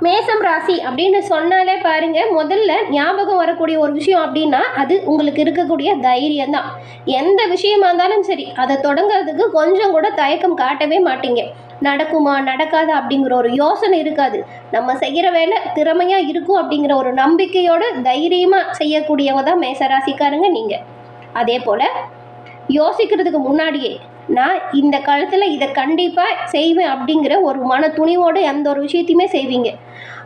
மேசம் ராசி அப்படின்னு சொன்னாலே பாருங்க முதல்ல ஞாபகம் வரக்கூடிய ஒரு விஷயம் அப்படின்னா அது உங்களுக்கு இருக்கக்கூடிய தைரியம் தான் எந்த விஷயமா இருந்தாலும் சரி அதை தொடங்குறதுக்கு கொஞ்சம் கூட தயக்கம் காட்டவே மாட்டீங்க. நடக்குமா நடக்காதா அப்படிங்கிற ஒரு யோசனை இருக்காது. நம்ம செய்கிற வேலை திறமையாக இருக்கும் அப்படிங்கிற ஒரு நம்பிக்கையோடு தைரியமாக செய்யக்கூடியவங்க தான் மேசராசிக்காரங்க நீங்கள் அதே போல் யோசிக்கிறதுக்கு முன்னாடியே நான் இந்த காலத்தில் இதை கண்டிப்பாக செய்வேன் அப்படிங்கிற ஒரு மன துணிவோடு எந்த ஒரு விஷயத்தையுமே செய்வீங்க.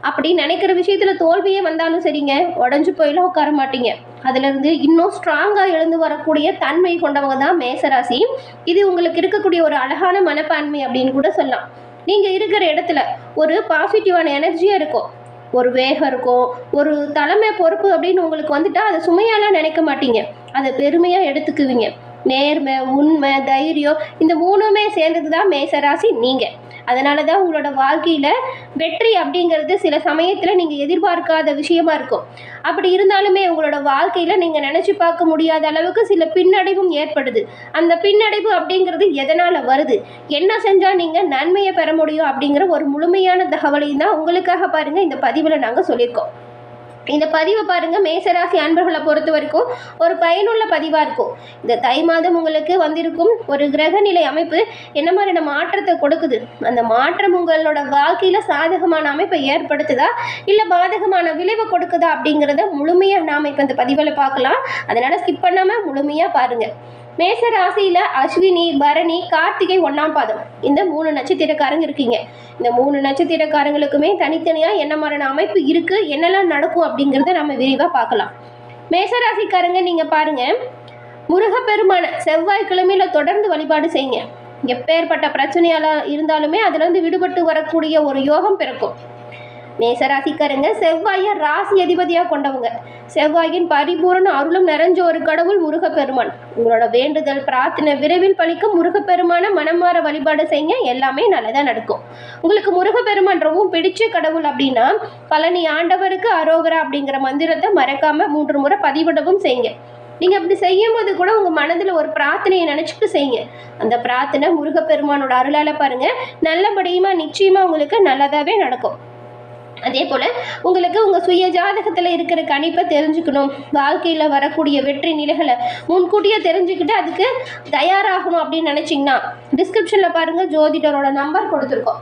அப்படி நினைக்கிற விஷயத்தில் தோல்வியே வந்தாலும் சரிங்க உடஞ்சி போயிலாம் உட்கார மாட்டீங்க. அதிலிருந்து இன்னும் ஸ்ட்ராங்காக எழுந்து வரக்கூடிய தன்மை கொண்டவங்க தான் மேசராசி. இது உங்களுக்கு இருக்கக்கூடிய ஒரு அழகான மனப்பான்மை அப்படின்னு கூட சொல்லலாம். நீங்கள் இருக்கிற இடத்துல ஒரு பாசிட்டிவான எனர்ஜியாக இருக்கும். ஒரு வேகம் இருக்கும் ஒரு தலைமை பொறுப்பு அப்படின்னு உங்களுக்கு வந்துட்டா அதை சுமையாலாம் நினைக்க மாட்டீங்க. அதை பெருமையாக எடுத்துக்குவீங்க. நேர்மை உண்மை தைரியம் இந்த மூணுமே சேர்ந்தது தான் மேசராசி நீங்கள் அதனால தான் உங்களோட வாழ்க்கையில் வெற்றி அப்படிங்கிறது சில சமயத்தில் நீங்கள் எதிர்பார்க்காத விஷயமா இருக்கும். அப்படி இருந்தாலுமே உங்களோட வாழ்க்கையில் நீங்கள் நினச்சி பார்க்க முடியாத அளவுக்கு சில பின்னடைவும் ஏற்படுது. அந்த பின்னடைவு அப்படிங்கிறது எதனால் வருது? என்ன செஞ்சால் நீங்கள் நன்மையை பெற முடியும் அப்படிங்கிற ஒரு முழுமையான தகவலையும் தான் உங்களுக்காக பாருங்கள் இந்த பதிவில் நாங்கள் சொல்லியிருக்கோம். இந்த பதிவை பாருங்கள் மேசராசி அன்பர்களை பொறுத்த வரைக்கும் ஒரு பயனுள்ள பதிவாக இருக்கும். இந்த தை மாதம் உங்களுக்கு வந்திருக்கும் ஒரு கிரகநிலை அமைப்பு என்ன மாதிரியான மாற்றத்தை கொடுக்குது? அந்த மாற்றம் உங்களோட வாழ்க்கையில் சாதகமான அமைப்பை ஏற்படுத்துதா? இல்லை பாதகமான விளைவை கொடுக்குதா? அப்படிங்கிறத முழுமையாக நாம் இப்போ இந்த பதிவில் பார்க்கலாம். அதனால் ஸ்கிப் பண்ணாமல் முழுமையாக பாருங்கள் மேச ராசியில் அஸ்வினி பரணி கார்த்திகை ஒன்றாம் பாதம். இந்த மூணு நட்சத்திரக்காரங்க இருக்கீங்க. இந்த மூணு நட்சத்திரக்காரங்களுக்குமே தனித்தனியாக என்ன மாதிரியான அமைப்பு இருக்குது என்னெல்லாம் நடக்கும் அப்படிங்கிறத நம்ம விரிவாக பார்க்கலாம். மேசராசிக்காரங்க நீங்கள் பாருங்கள் முருகப்பெருமான செவ்வாய்க்கிழமையில் தொடர்ந்து வழிபாடு செய்யுங்க. எப்பேற்பட்ட பிரச்சனையால இருந்தாலுமே அதுலேருந்து விடுபட்டு வரக்கூடிய ஒரு யோகம் பிறக்கும். மேசராசிக்காரங்க செவ்வாயை ராசி அதிபதியாக கொண்டவங்க. செவ்வாயின் பரிபூரண அருளும் நிறைஞ்ச ஒரு கடவுள் முருகப்பெருமான். உங்களோட வேண்டுதல் பிரார்த்தனை விரைவில் பழிக்க முருகப்பெருமான மனமாற வழிபாடு செய்யுங்க. எல்லாமே நல்லதாக நடக்கும். உங்களுக்கு முருகப்பெருமான் ரொம்பவும் பிடிச்ச கடவுள் அப்படின்னா பழனி ஆண்டவருக்கு அரோகரா அப்படிங்கிற மந்திரத்தை மறக்காம மூன்று முறை பதிவிடவும் செய்யுங்க. நீங்கள் அப்படி செய்யும்போது கூட உங்கள் மனதில் ஒரு பிரார்த்தனையை நினச்சிட்டு செய்யுங்க. அந்த பிரார்த்தனை முருகப்பெருமானோட அருளால் பாருங்கள் நல்லபடியுமா நிச்சயமாக உங்களுக்கு நல்லதாகவே நடக்கும். அதே போல் உங்களுக்கு உங்கள் சுய ஜாதகத்தில் இருக்கிற கணிப்பை தெரிஞ்சுக்கணும். வாழ்க்கையில் வரக்கூடிய வெற்றி நிலைகளை முன்கூட்டியே தெரிஞ்சுக்கிட்டு அதுக்கு தயாராகணும் அப்படின்னு நினச்சிங்கன்னா டிஸ்கிரிப்ஷனில் பாருங்கள் ஜோதிடரோட நம்பர் கொடுத்துருக்கோம்.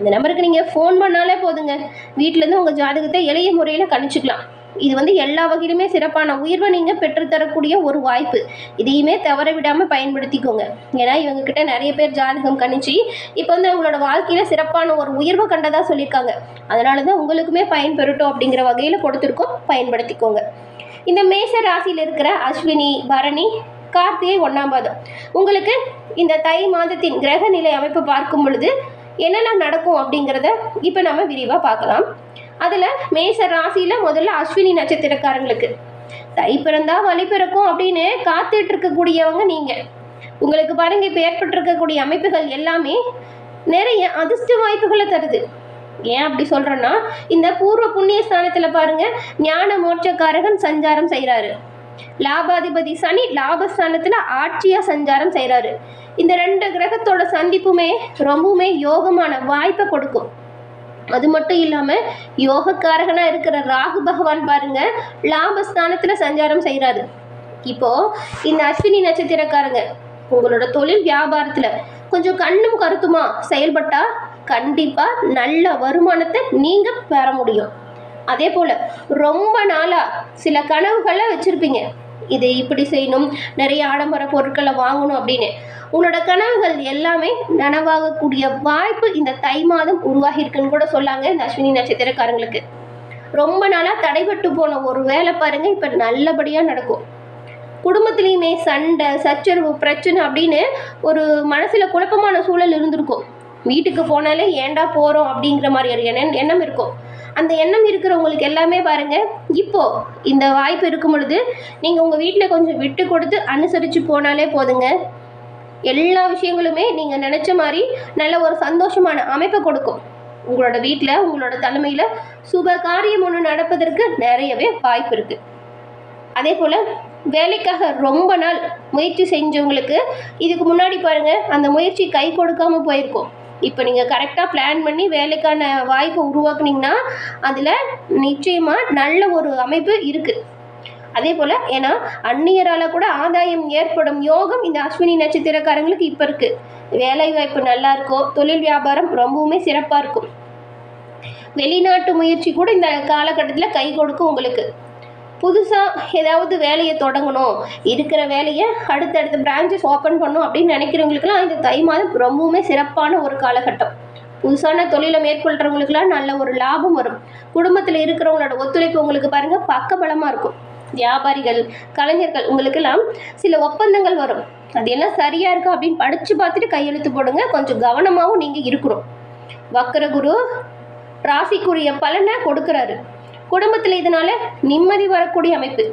இந்த நம்பருக்கு நீங்கள் ஃபோன் பண்ணாலே போதுங்க. வீட்டிலேருந்து உங்கள் ஜாதகத்தை எளிய முறையில் கணிச்சிக்கலாம். இது வந்து எல்லா வகையிலுமே சிறப்பான உயர்வை நீங்கள் பெற்றுத்தரக்கூடிய ஒரு வாய்ப்பு. இதையுமே தவற விடாமல் பயன்படுத்திக்கோங்க. ஏன்னா இவங்கக்கிட்ட நிறைய பேர் ஜாதகம் கணிச்சு இப்போ வந்து அவங்களோட வாழ்க்கையில் சிறப்பான ஒரு உயர்வை கண்டதாக சொல்லியிருக்காங்க. அதனால தான் உங்களுக்குமே பயன்பெறட்டும் அப்படிங்கிற வகையில் கொடுத்துருக்கோம். பயன்படுத்திக்கோங்க. இந்த மேஷ ராசியில் இருக்கிற அஸ்வினி பரணி கார்த்திகை ஒன்றாம் பாதம். உங்களுக்கு இந்த தை மாதத்தின் கிரக நிலை அமைப்பு பார்க்கும் பொழுது என்னென்ன நடக்கும் அப்படிங்கிறத இப்போ நம்ம விரிவாக பார்க்கலாம். அதில் மேச ராசியில் முதல்ல அஸ்வினி நட்சத்திரக்காரங்களுக்கு. தை பிறந்தா வழி பிறக்கும் அப்படின்னு காத்துட்டு இருக்கக்கூடியவங்க நீங்கள் உங்களுக்கு பாருங்க இப்போ ஏற்பட்டிருக்கக்கூடிய அமைப்புகள் எல்லாமே நிறைய அதிர்ஷ்ட வாய்ப்புகளை தருது. ஏன் அப்படி சொல்கிறேன்னா இந்த பூர்வ புண்ணிய ஸ்தானத்தில் பாருங்க ஞான மோட்சக்காரகன் சஞ்சாரம் செய்கிறாரு லாபாதிபதி சனி லாபஸ்தானத்தில் ஆட்சியாக சஞ்சாரம் செய்கிறாரு இந்த ரெண்டு கிரகத்தோட சந்திப்புமே ரொம்பவுமே யோகமான வாய்ப்பை கொடுக்கும். அது மட்டும் இல்லாமல் யோகக்காரகனாக இருக்கிற ராகு பகவான் பாருங்க லாபஸ்தானத்தில் சஞ்சாரம் செய்கிறாரு இப்போ இந்த அஸ்வினி நட்சத்திரக்காரங்க உங்களோட தொழில் வியாபாரத்தில் கொஞ்சம் கண்ணும் கருத்துமா செயல்பட்டா கண்டிப்பாக நல்ல வருமானத்தை நீங்கள் பெற முடியும். அதே போல் ரொம்ப நாளாக சில கனவுகளை வச்சுருப்பீங்க. இதை இப்படி செய்யணும் நிறைய ஆடம்பர பொருட்களை வாங்கணும் அப்படின்னு. உன்னோட கனவுகள் எல்லாமே நனவாகக்கூடிய வாய்ப்பு இந்த தை மாதம் உருவாகியிருக்குன்னு கூட சொல்லாங்க இந்த அஸ்வினி நட்சத்திரக்காரங்களுக்கு. ரொம்ப நாளாக தடைபட்டு போன ஒரு வேலை பாருங்கள் இப்போ நல்லபடியாக நடக்கும். குடும்பத்துலேயுமே சண்டை சச்சரவு பிரச்சனை அப்படின்னு ஒரு மனசில் குழப்பமான சூழல் இருந்திருக்கும். வீட்டுக்கு போனாலே ஏன்டா போகிறோம் அப்படிங்கிற மாதிரி ஒரு எண்ணம் எண்ணம் இருக்கும். அந்த எண்ணம் இருக்கிறவங்களுக்கு எல்லாமே பாருங்கள் இப்போ இந்த வாய்ப்பு இருக்கும் பொழுது நீங்கள் உங்கள் வீட்டில் கொஞ்சம் விட்டு கொடுத்து அனுசரித்து போனாலே போதுங்க. எல்லா விஷயங்களுமே நீங்கள் நினச்ச மாதிரி நல்ல ஒரு சந்தோஷமான அமைப்பை கொடுக்கும். உங்களோட வீட்டில் உங்களோட தலைமையில் சுப காரியம் ஒன்று நடப்பதற்கு நிறையவே வாய்ப்பு இருக்குது அதே போல் வேலைக்காக ரொம்ப நாள் முயற்சி செஞ்சவங்களுக்கு இதுக்கு முன்னாடி பாருங்கள் அந்த முயற்சி கை கொடுக்காமல் போயிருக்கும். இப்போ நீங்கள் கரெக்டாக பிளான் பண்ணி வேலைக்கான வாய்ப்பை உருவாக்குனீங்கன்னா அதில் நிச்சயமாக நல்ல ஒரு அமைப்பு இருக்குது அதே போல் ஏன்னா அந்நியரால் கூட ஆதாயம் ஏற்படும் யோகம் இந்த அஸ்வினி நட்சத்திரக்காரங்களுக்கு இப்போ இருக்குது வேலை வாய்ப்பு நல்லா இருக்கும் தொழில் வியாபாரம் ரொம்பவுமே சிறப்பாக இருக்கும். வெளிநாட்டு முயற்சி கூட இந்த காலகட்டத்தில் கை கொடுக்கும் உங்களுக்கு. புதுசாக ஏதாவது வேலையை தொடங்கணும். இருக்கிற வேலையை அடுத்தடுத்த பிரான்ச்சஸ் ஓப்பன் பண்ணணும் அப்படின்னு நினைக்கிறவங்களுக்குலாம் இந்த தை மாதம் ரொம்பவுமே சிறப்பான ஒரு காலகட்டம். புதுசான தொழிலை மேற்கொள்கிறவங்களுக்குலாம் நல்ல ஒரு லாபம் வரும். குடும்பத்தில் இருக்கிறவங்களோட ஒத்துழைப்பு உங்களுக்கு பாருங்கள் பக்கபலமாக இருக்கும். வியாபாரிகள் கலைஞர்கள் உங்களுக்கெல்லாம் சில ஒப்பந்தங்கள் வரும். அது எல்லாம் சரியாக இருக்கா அப்படின்னு படித்து பார்த்துட்டு கையெழுத்து போடுங்க. கொஞ்சம் கவனமாகவும் நீங்கள் இருக்கணும். வக்கரகுரு ராசிக்குரிய பலனை கொடுக்குறாரு. குடும்பத்தில் இதனால நிம்மதி வரக்கூடிய அமைப்பு.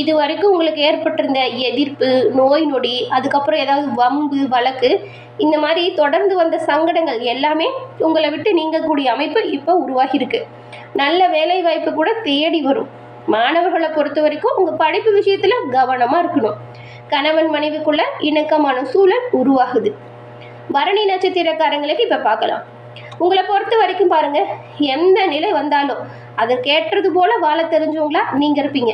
இது வரைக்கும் உங்களுக்கு ஏற்பட்டிருந்த எதிர்ப்பு நோய் நொடி அதுக்கப்புறம் ஏதாவது வம்பு வழக்கு இந்த மாதிரி தொடர்ந்து வந்த சங்கடங்கள் எல்லாமே உங்களை விட்டு நீங்கக்கூடிய அமைப்பு இப்போ உருவாகியிருக்கு. நல்ல வேலை வாய்ப்பு கூட தேடி வரும். மாணவர்களை பொறுத்த வரைக்கும் உங்கள் படிப்பு விஷயத்தில் கவனமாக இருக்கணும். கணவன் மனைவிக்குள்ள இணக்கமான சூழல் உருவாகுது. பரணி நட்சத்திரக்காரங்களுக்கு இப்போ பார்க்கலாம். உங்களை பொறுத்த வரைக்கும் பாருங்க எந்த நிலை வந்தாலும் அதற்கேற்றது போல வாழ தெரிஞ்சவங்களா நீங்கள் இருப்பீங்க.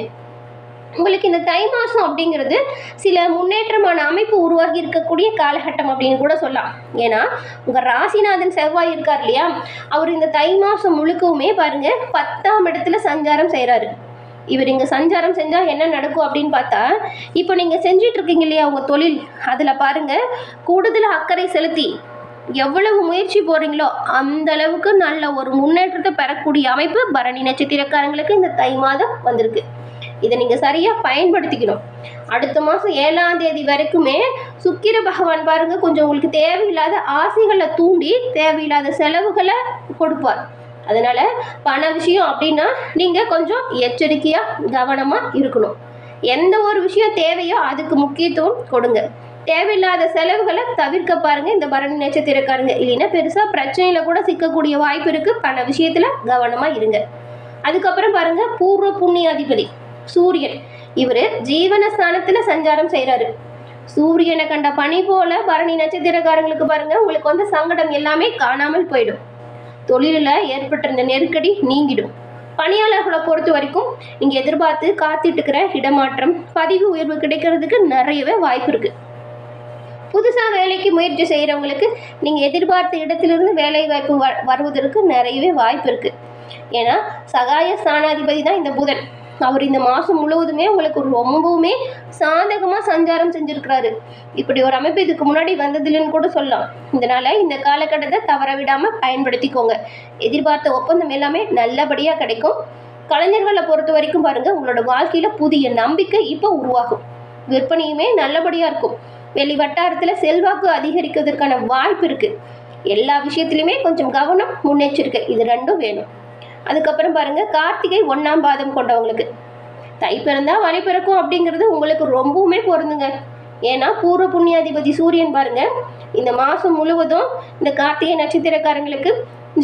உங்களுக்கு இந்த தை மாதம் அப்படிங்கிறது சில முன்னேற்றமான அமைப்பு உருவாகி இருக்கக்கூடிய காலகட்டம் அப்படின்னு கூட சொல்லலாம். ஏன்னா உங்கள் ராசிநாதன் செவ்வாய் இருக்கார் இல்லையா? அவர் இந்த தை மாதம் முழுக்கவுமே பாருங்க பத்தாம் இடத்துல சஞ்சாரம் செய்கிறாரு இவர் இங்கே சஞ்சாரம் செஞ்சால் என்ன நடக்கும் அப்படின்னு பார்த்தா இப்போ நீங்கள் செஞ்சிட்டு இருக்கீங்க இல்லையா உங்கள் தொழில்? அதில் பாருங்கள் கூடுதல் அக்கறை செலுத்தி எவ்வளவு முயற்சி போடுறீங்களோ அந்த அளவுக்கு நல்ல ஒரு முன்னேற்றத்தை பெறக்கூடிய அமைப்பு பரணி நட்சத்திரக்காரங்களுக்கு இந்த தை மாதம் வந்திருக்கு. இதை நீங்கள் சரியாக பயன்படுத்திக்கணும். அடுத்த மாதம் ஏழாம் தேதி வரைக்குமே சுக்கிர பகவான் பாருங்க கொஞ்சம் உங்களுக்கு தேவையில்லாத ஆசைகளை தூண்டி தேவையில்லாத செலவுகளை கொடுப்பார். அதனால பண விஷயம் அப்படின்னா நீங்கள் கொஞ்சம் எச்சரிக்கையாக கவனமாக இருக்கணும். எந்த ஒரு விஷயம் தேவையோ அதுக்கு முக்கியத்துவம் கொடுங்க. தேவையில்லாத செலவுகளை தவிர்க்க பாருங்க. இந்த பரணி நட்சத்திரக்காரங்க. இல்லைன்னா பெருசாக பிரச்சனையில கூட சிக்கக்கூடிய வாய்ப்பு இருக்கு. பண விஷயத்துல கவனமா இருங்க. அதுக்கப்புறம் பாருங்க பூர்வ புண்ணியாதிபதி சூரியன். இவர் ஜீவனஸ்தானத்துல சஞ்சாரம் செய்கிறாரு சூரியனை கண்ட பனி போல பரணி நட்சத்திரக்காரங்களுக்கு பாருங்க உங்களுக்கு வந்து சங்கடம் எல்லாமே காணாமல் போயிடும். தொழிலில் ஏற்பட்டிருந்த நெருக்கடி நீங்கிடும். பணியாளர்களை பொறுத்த வரைக்கும் நீங்கள் எதிர்பார்த்து காத்துட்டு இருக்கிற இடமாற்றம் பதிவு உயர்வு கிடைக்கிறதுக்கு நிறையவே வாய்ப்பு இருக்குது புதுசாக வேலைக்கு முயற்சி செய்கிறவங்களுக்கு நீங்கள் எதிர்பார்த்த இடத்திலிருந்து வேலை வாய்ப்பு வ வருவதற்கு நிறையவே வாய்ப்பு இருக்குது ஏன்னா சகாய ஸ்தானாதிபதி தான் இந்த புதன். அவர் இந்த மாதம் முழுவதுமே உங்களுக்கு ரொம்பவுமே சாதகமாக சஞ்சாரம் செஞ்சுருக்கிறாரு. இப்படி ஒரு அமைப்பு இதுக்கு முன்னாடி வந்ததில்லைன்னு கூட சொல்லலாம். இதனால் இந்த காலகட்டத்தை தவற விடாமல் பயன்படுத்திக்கோங்க. எதிர்பார்த்த ஒப்பந்தம் எல்லாமே நல்லபடியாக கிடைக்கும். கலைஞர்களை பொறுத்த வரைக்கும் பாருங்கள் உங்களோட வாழ்க்கையில் புதிய நம்பிக்கை இப்போ உருவாகும். விற்பனையுமே நல்லபடியாக இருக்கும். வெளி வட்டாரத்தில் செல்வாக்கு அதிகரிக்கிறதுக்கான வாய்ப்பு இருக்குது எல்லா விஷயத்துலையுமே கொஞ்சம் கவனம் முன்னெச்சரிக்கை இது ரெண்டும் வேணும். அதுக்கப்புறம் பாருங்கள் கார்த்திகை ஒன்றாம் பாதம் கொண்டவங்களுக்கு. தை பிறந்தா வரை பிறக்கும் அப்படிங்கிறது உங்களுக்கு ரொம்பவுமே பொருந்துங்க. ஏன்னா பூர்வ புண்ணியாதிபதி சூரியன் பாருங்க இந்த மாதம் முழுவதும் இந்த கார்த்திகை நட்சத்திரக்காரங்களுக்கு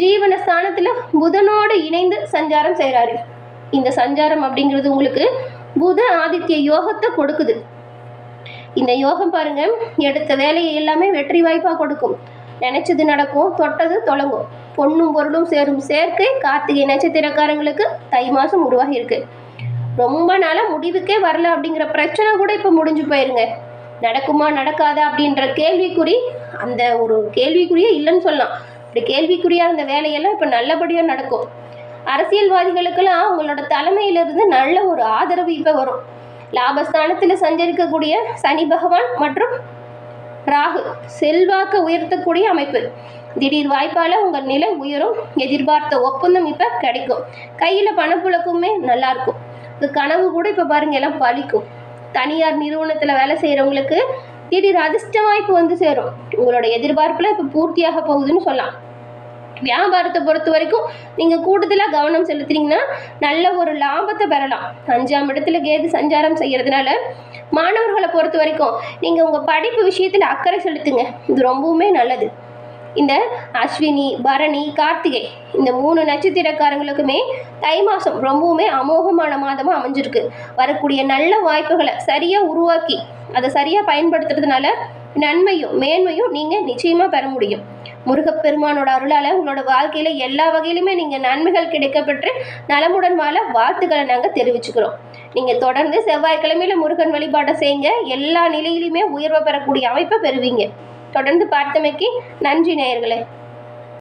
ஜீவன ஸ்தானத்தில் புதனோடு இணைந்து சஞ்சாரம் செய்கிறாரு இந்த சஞ்சாரம் அப்படிங்கிறது உங்களுக்கு புத ஆதித்ய யோகத்தை கொடுக்குது. இந்த யோகம் பாருங்க எடுத்த வேலையை எல்லாமே வெற்றி வாய்ப்பாக கொடுக்கும். நினைச்சது நடக்கும் தொட்டது தொடங்கும். பொண்ணும் பொருளும் சேரும் சேர்க்கை கார்த்திகை நட்சத்திரக்காரங்களுக்கு தை மாதம் உருவாகி இருக்கு. ரொம்ப நாளாக முடிவுக்கே வரல அப்படிங்கிற பிரச்சனை கூட இப்போ முடிஞ்சு போயிருங்க. நடக்குமா நடக்காதா அப்படின்ற கேள்விக்குறி அந்த ஒரு கேள்விக்குறியே இல்லைன்னு சொல்லலாம். இப்படி கேள்விக்குறியா இருந்த வேலையெல்லாம் இப்போ நல்லபடியாக நடக்கும். அரசியல்வாதிகளுக்கெல்லாம் அவங்களோட தலைமையிலிருந்து நல்ல ஒரு ஆதரவு இப்போ வரும். லாபஸ்தானத்தில் சஞ்சரிக்கக்கூடிய சனி பகவான் மற்றும் ராகு செல்வாக்கு உயர்த்தக்கூடிய அமைப்பு. திடீர் வாய்ப்பால் உங்கள் நிலை உயரும் எதிர்பார்த்த ஒப்பந்தம் இப்போ கிடைக்கும். கையில் பணப்புழக்கமே நல்லா இருக்கும். இந்த கனவு கூட இப்போ பாருங்க எல்லாம் பலிக்கும். தனியார் நிறுவனத்தில் வேலை செய்கிறவங்களுக்கு திடீர் அதிர்ஷ்ட வாய்ப்பு வந்து சேரும். உங்களோட எதிர்பார்ப்பில் இப்போ பூர்த்தியாக போகுதுன்னு சொல்லலாம். வியாபாரத்தை பொறுத்த வரைக்கும் நீங்கள் கூடுதலாக கவனம் செலுத்துனீங்கன்னா நல்ல ஒரு லாபத்தை பெறலாம். அஞ்சாம் இடத்துல கேது சஞ்சாரம் செய்கிறதுனால மாணவர்களை பொறுத்த வரைக்கும் நீங்கள் உங்கள் படிப்பு விஷயத்தில் அக்கறை செலுத்துங்க. இது ரொம்பவுமே நல்லது. இந்த அஸ்வினி பரணி கார்த்திகை இந்த மூணு நட்சத்திரக்காரங்களுக்குமே தை மாதம் ரொம்பவுமே அமோகமான மாதமாக அமைஞ்சிருக்கு. வரக்கூடிய நல்ல வாய்ப்புகளை சரியாக உருவாக்கி அதை சரியாக பயன்படுத்துறதுனால நன்மையும் மேன்மையும் நீங்கள் நிச்சயமாக பெற முடியும். முருகப்பெருமானோட அருளால் உங்களோட வாழ்க்கையில் எல்லா வகையிலுமே நீங்கள் நன்மைகள் கிடைக்கப்பெற்று நலமுடன் வாழ வாழ்த்துக்களை நாங்கள் தெரிவிச்சுக்கிறோம். நீங்கள் தொடர்ந்து செவ்வாய்க்கிழமையில் முருகன் வழிபாட்டை செய்யுங்க. எல்லா நிலையிலுமே உயர்வை பெறக்கூடிய அமைப்பை பெறுவீங்க. தொடர்ந்து பார்த்தமைக்கு நன்றி நேயர்களே.